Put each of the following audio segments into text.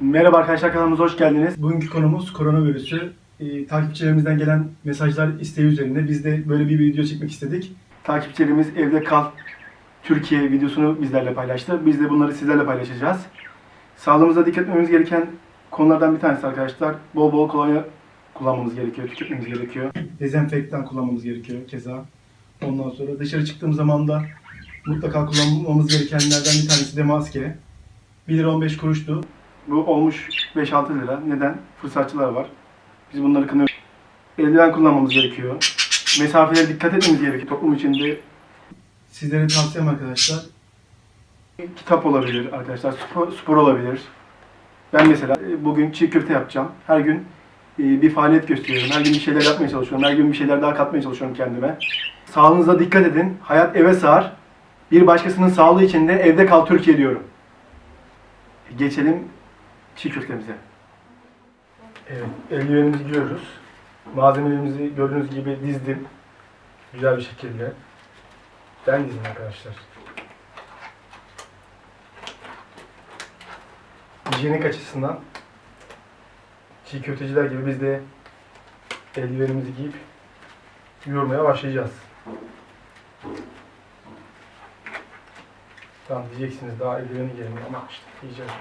Merhaba arkadaşlar kanalımıza hoş geldiniz. Bugünkü konumuz koronavirüsü. Ee, takipçilerimizden gelen mesajlar isteği üzerine biz de böyle bir video çekmek istedik. Takipçilerimiz evde kal Türkiye videosunu bizlerle paylaştı. Biz de bunları sizlerle paylaşacağız. Sağlığımıza dikkat etmemiz gereken konulardan bir tanesi arkadaşlar. Bol bol kolonya kullanmamız gerekiyor, tüketmemiz gerekiyor. Dezenfektan kullanmamız gerekiyor keza. Ondan sonra dışarı çıktığımız zaman da mutlaka kullanmamız gerekenlerden bir tanesi de maske. 1 lira 15 kuruştu. Bu olmuş 5-6 lira. Neden? Fırsatçılar var. Biz bunları kınıyoruz. Eldiven kullanmamız gerekiyor. Mesafelere dikkat etmemiz gerekiyor toplum içinde. Sizlere tavsiyem arkadaşlar. Kitap olabilir arkadaşlar, spor, spor olabilir. Ben mesela e, bugün çiğ köfte yapacağım. Her gün e, bir faaliyet gösteriyorum. Her gün bir şeyler yapmaya çalışıyorum. Her gün bir şeyler daha katmaya çalışıyorum kendime. Sağlığınıza dikkat edin. Hayat eve sığar. Bir başkasının sağlığı için de evde kal Türkiye diyorum. Geçelim çiğ köftemize. Evet, eldivenimizi giyiyoruz. Malzemelerimizi gördüğünüz gibi dizdim. Güzel bir şekilde. Ben dizdim arkadaşlar. Hijyenik açısından çiğ köfteciler gibi biz de eldivenimizi giyip yoğurmaya başlayacağız. Tamam diyeceksiniz daha eldiveni giyemiyor ama işte diyeceğiz.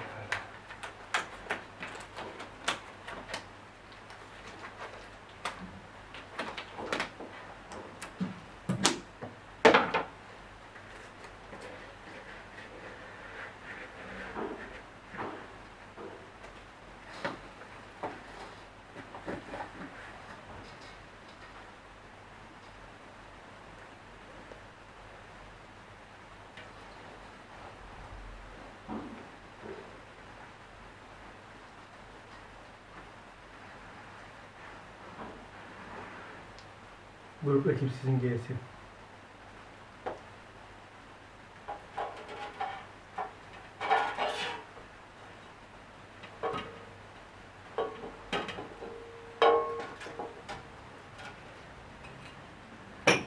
Grup rakip sizin G'si.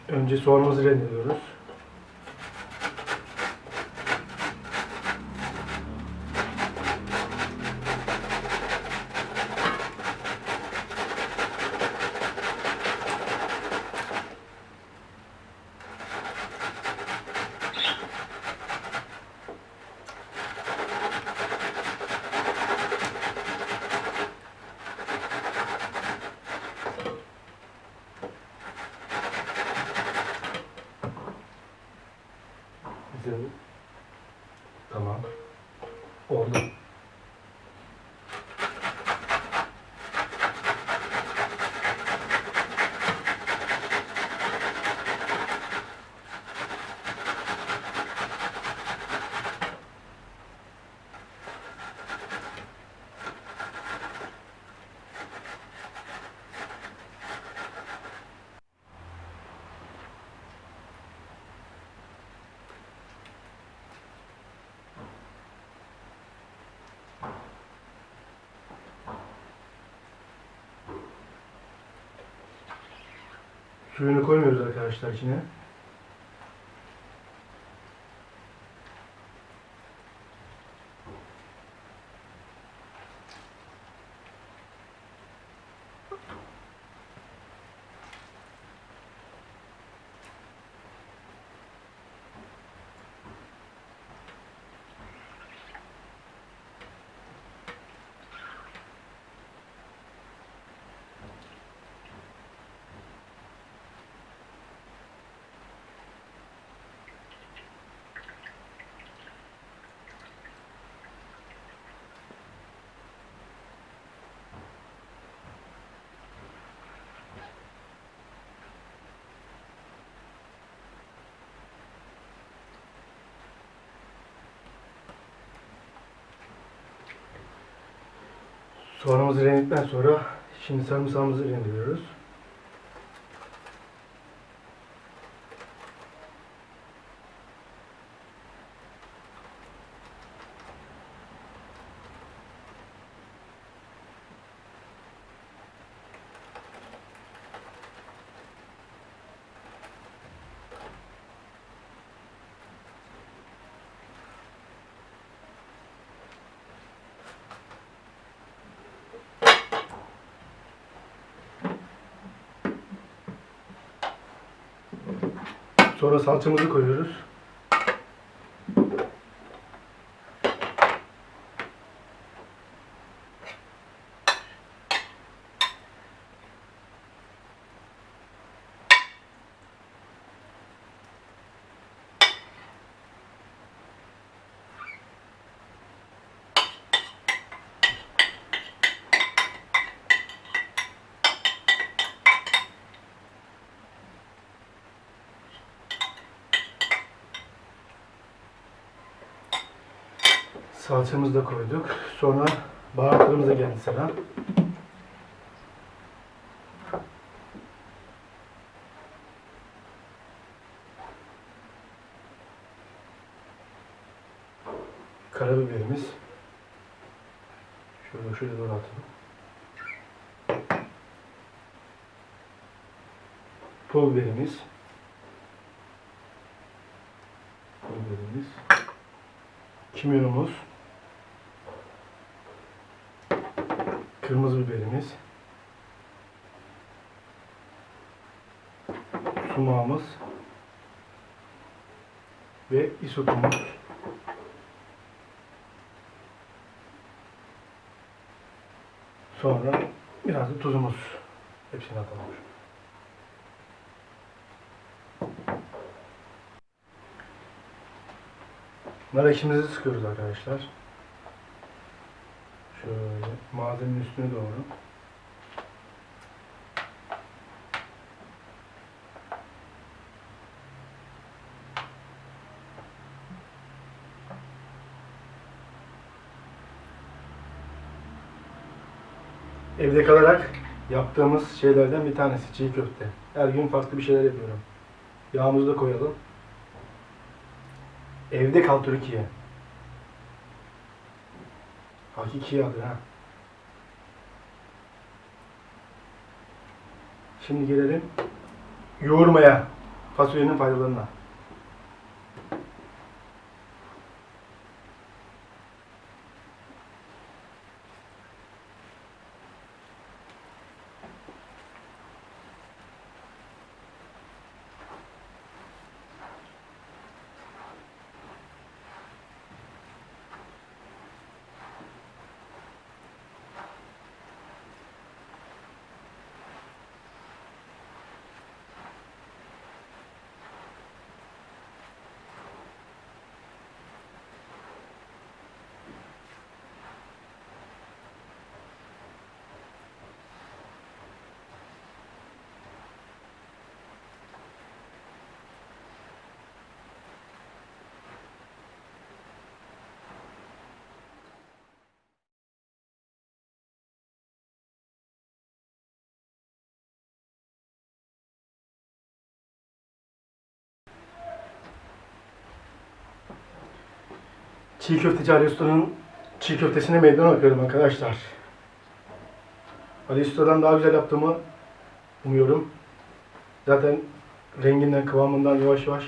Önce soğanımızı rendeliyoruz. Güzel. Tamam. Oldu. Suyunu koymuyoruz arkadaşlar içine. Soğanımızı rendikten sonra şimdi sarımsağımızı rendeliyoruz. Sonra salçamızı koyuyoruz. Salçamızı da koyduk. Sonra baharatlarımıza geldi sıra. Karabiberimiz. Şöyle şöyle doğru atalım. Pul biberimiz. Pul biberimiz. Kimyonumuz. Kırmızı biberimiz. Sumağımız. Ve isotumuz. Sonra biraz da tuzumuz. Hepsini atalım. Nar ekşimizi sıkıyoruz arkadaşlar. Malzemenin üstüne doğru. Evde kalarak yaptığımız şeylerden bir tanesi çiğ köfte. Her gün farklı bir şeyler yapıyorum. Yağımızı da koyalım. Evde kal Türkiye. Hakiki yağdır ha. Şimdi gelelim yoğurmaya. Fasulyenin faydalarına. Çiğ köfteci Ali Usta'nın çiğ köftesine meydan okuyorum arkadaşlar. Ali Usta'dan daha güzel yaptığımı umuyorum. Zaten renginden, kıvamından yavaş yavaş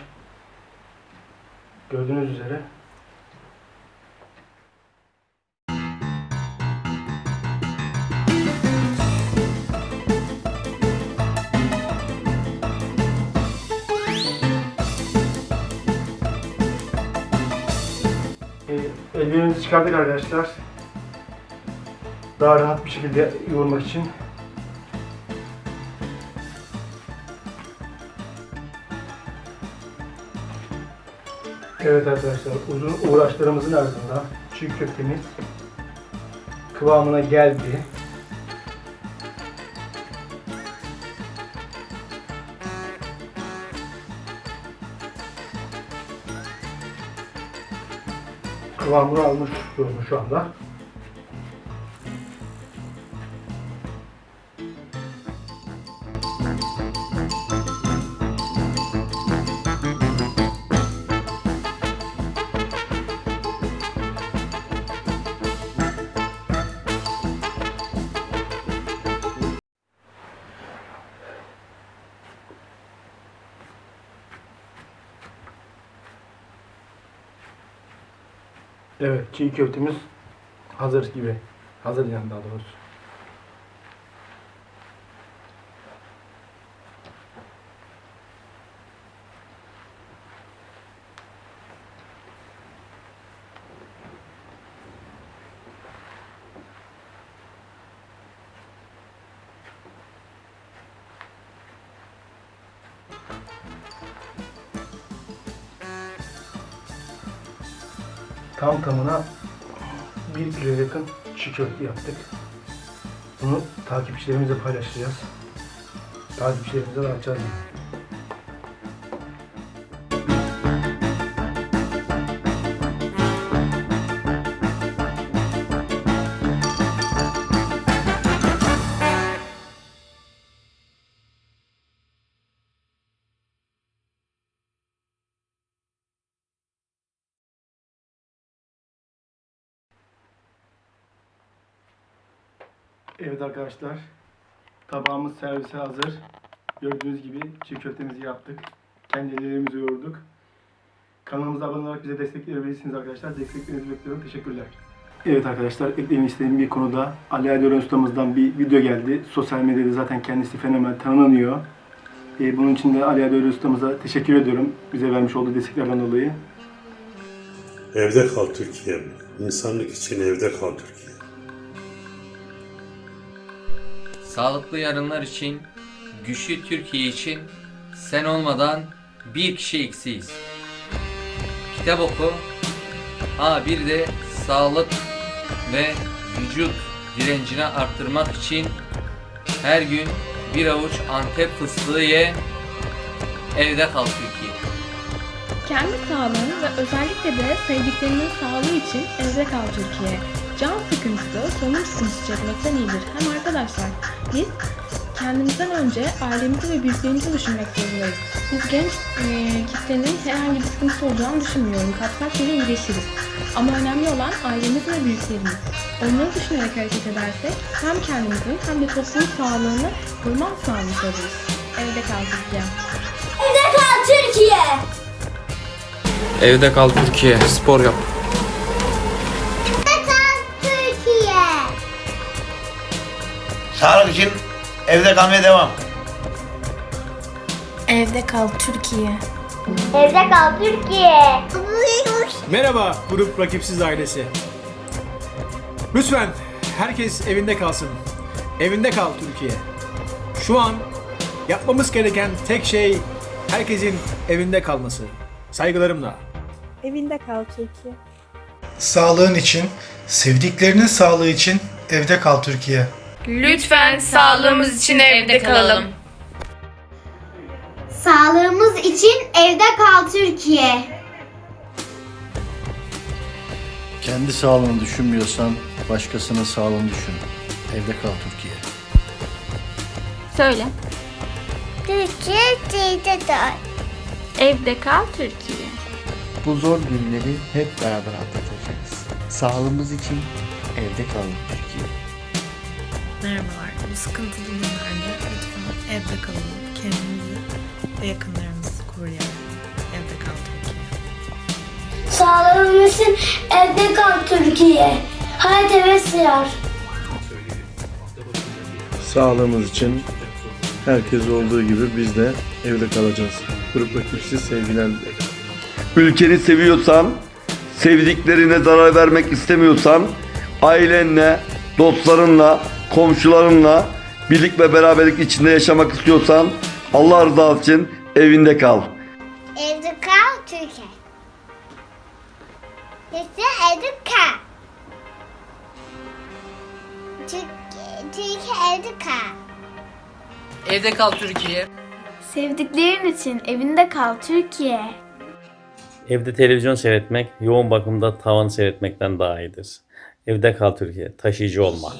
gördüğünüz üzere eldivenimizi çıkardık arkadaşlar. Daha rahat bir şekilde yoğurmak için. Evet arkadaşlar uzun uğraşlarımızın ardından çiğ köftemiz kıvamına geldi. Kıvamını almış durumda şu anda. Evet, çiğ köftemiz hazır gibi. Hazır yani daha doğrusu. Tam tamına 1 kiloya yakın çiğ köfte yaptık. Bunu takipçilerimizle paylaşacağız. Takipçilerimize dağıtacağız. Evet arkadaşlar. Tabağımız servise hazır. Gördüğünüz gibi çiğ köftemizi yaptık. Kendi ellerimizi yoğurduk. Kanalımıza abone olarak bize destek verebilirsiniz arkadaşlar. Desteklerinizi bekliyorum. Teşekkürler. Evet arkadaşlar eklemek istediğim bir konuda Ali Aydın Ustamızdan bir video geldi. Sosyal medyada zaten kendisi fenomen tanınıyor. Ee, bunun için de Ali Aydın Ustamıza teşekkür ediyorum. Bize vermiş olduğu desteklerden dolayı. Evde kal Türkiye. İnsanlık için evde kal Türkiye. Sağlıklı yarınlar için, güçlü Türkiye için sen olmadan bir kişi eksiyiz. Kitap oku. Ha bir de sağlık ve vücut direncini arttırmak için her gün bir avuç Antep fıstığı ye. Evde kal Türkiye. Kendi sağlığın ve özellikle de sevdiklerinin sağlığı için evde kal Türkiye. Can sıkıntısı, solunum sıkıntısı çekmekten iyidir. Hem arkadaşlar biz kendimizden önce ailemizi ve büyüklerimizi düşünmek zorundayız. Biz genç e, kitlenin herhangi bir sıkıntısı olacağını düşünmüyorum. Kapsak bile iyileşiriz. Ama önemli olan ailemiz ve büyüklerimiz. Onları düşünerek hareket edersek hem kendimizin hem de toplumun sağlığını korumam sağlamış oluruz. Evde kal Türkiye. Evde kal Türkiye. Evde kal Türkiye. Spor yap. Sağlık için evde kalmaya devam. Evde kal Türkiye. Evde kal Türkiye. Merhaba grup rakipsiz ailesi. Lütfen herkes evinde kalsın. Evinde kal Türkiye. Şu an yapmamız gereken tek şey herkesin evinde kalması. Saygılarımla. Evinde kal Türkiye. Sağlığın için, sevdiklerinin sağlığı için evde kal Türkiye. Lütfen sağlığımız için evde kalalım. Sağlığımız için evde kal Türkiye. Kendi sağlığını düşünmüyorsan başkasının sağlığını düşün. Evde kal Türkiye. Söyle. Türkiye evde kal. Evde kal Türkiye. Bu zor günleri hep beraber atlatacağız. Sağlığımız için evde kalın Türkiye. Merhabalar. Bu sıkıntılı günlerde lütfen evde kalalım. Kendimizi ve yakınlarımızı koruyalım. Evde kal Türkiye. Sağlığımız için evde kal Türkiye. Hayat eve sığar. Sağlığımız için herkes olduğu gibi biz de evde kalacağız. Grup rakipsiz sevgiler Ülkeni seviyorsan, sevdiklerine zarar vermek istemiyorsan, ailenle, dostlarınla, komşularınla birlik ve beraberlik içinde yaşamak istiyorsan Allah rızası için evinde kal. Evde kal Türkiye. İşte evde kal. Türkiye, Türkiye evde kal. Evde kal Türkiye. Sevdiklerin için evinde kal Türkiye. Evde televizyon seyretmek yoğun bakımda tavan seyretmekten daha iyidir. Evde kal Türkiye. Taşıyıcı olma.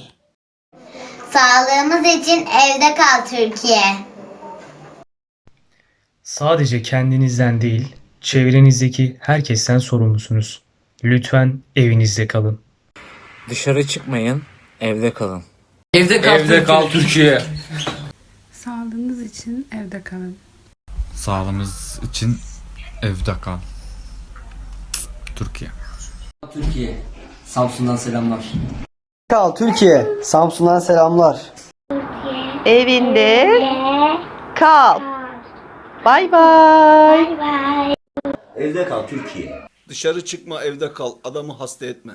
Sağlığımız için evde kal Türkiye. Sadece kendinizden değil, çevrenizdeki herkesten sorumlusunuz. Lütfen evinizde kalın. Dışarı çıkmayın. Evde kalın. Evde kal Evde kal Türkiye. Sağlığınız için evde kalın. Sağlığımız için evde kal. Türkiye. Türkiye. Samsun'dan selamlar. Kal Türkiye. Samsun'dan selamlar. Evinde kal. Bay bay. Evde kal Türkiye. Dışarı çıkma evde kal. Adamı hasta etme.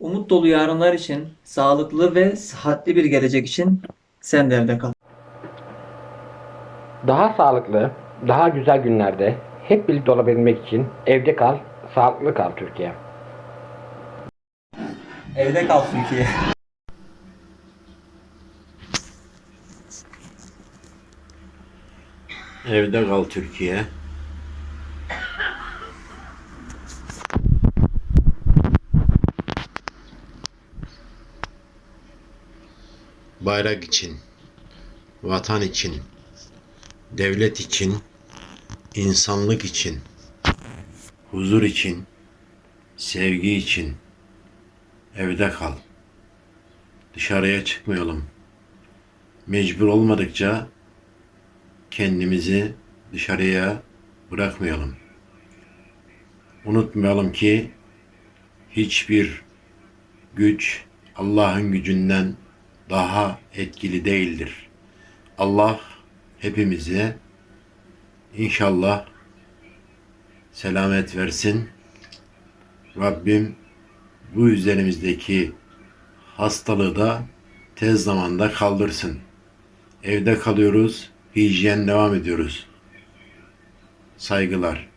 Umut dolu yarınlar için, sağlıklı ve sıhhatli bir gelecek için sen de evde kal. Daha sağlıklı, daha güzel günlerde hep birlikte olabilmek için evde kal, Sağlıklı kal Türkiye. Evde kal Türkiye. Evde kal Türkiye. Bayrak için, vatan için, devlet için, insanlık için, huzur için, sevgi için evde kal. Dışarıya çıkmayalım. Mecbur olmadıkça kendimizi dışarıya bırakmayalım. Unutmayalım ki hiçbir güç Allah'ın gücünden daha etkili değildir. Allah hepimize inşallah selamet versin. Rabbim bu üzerimizdeki hastalığı da tez zamanda kaldırsın. Evde kalıyoruz, hijyen devam ediyoruz. Saygılar.